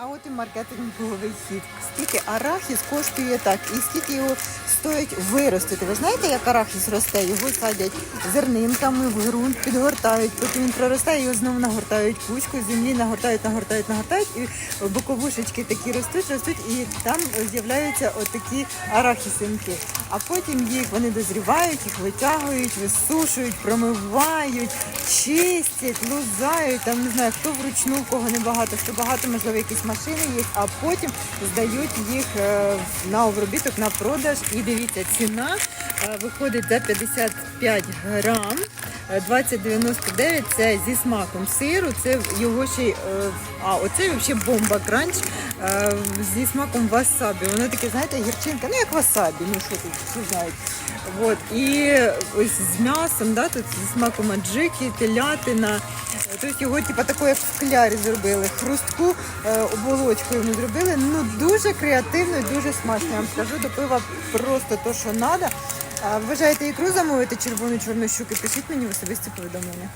А от і маркетинговий хід. Скільки арахіс коштує так, і скільки його стоїть виростити. Ви знаєте, як арахіс росте? Його садять зернинками в ґрунт, підгортають, потім він проростає, його знову нагортають кучку, землі нагортають, нагортають, нагортають, і боковушечки такі ростуть, ростуть, і там з'являються отакі арахісинки. А потім їх вони дозрівають, їх витягують, висушують, промивають, чистять, лузають. Там не знаю, хто вручну, в кого небагато, хто багато, можливо, якісь машини є, а потім здають їх е, на обробіток на продаж. І дивіться, ціна е, виходить за 55 грам. е, 20,99 це зі смаком сиру, це його ще е, а оце взагалі бомба кранч е, зі смаком васабі. Воно таке, знаєте, гірчинка, ну як васабі, ну що тут всі. От. І ось з м'ясом, да, тут зі смаком аджики, телятина. Тобто його типу, такою, як в клярі зробили. Хрустку е, оболочку йому зробили. Ну дуже креативно і дуже смачно. Я вам скажу, до пива просто то, що треба. Вважаєте ікру замовити червону чорну щуки, пишіть мені в особисті повідомлення.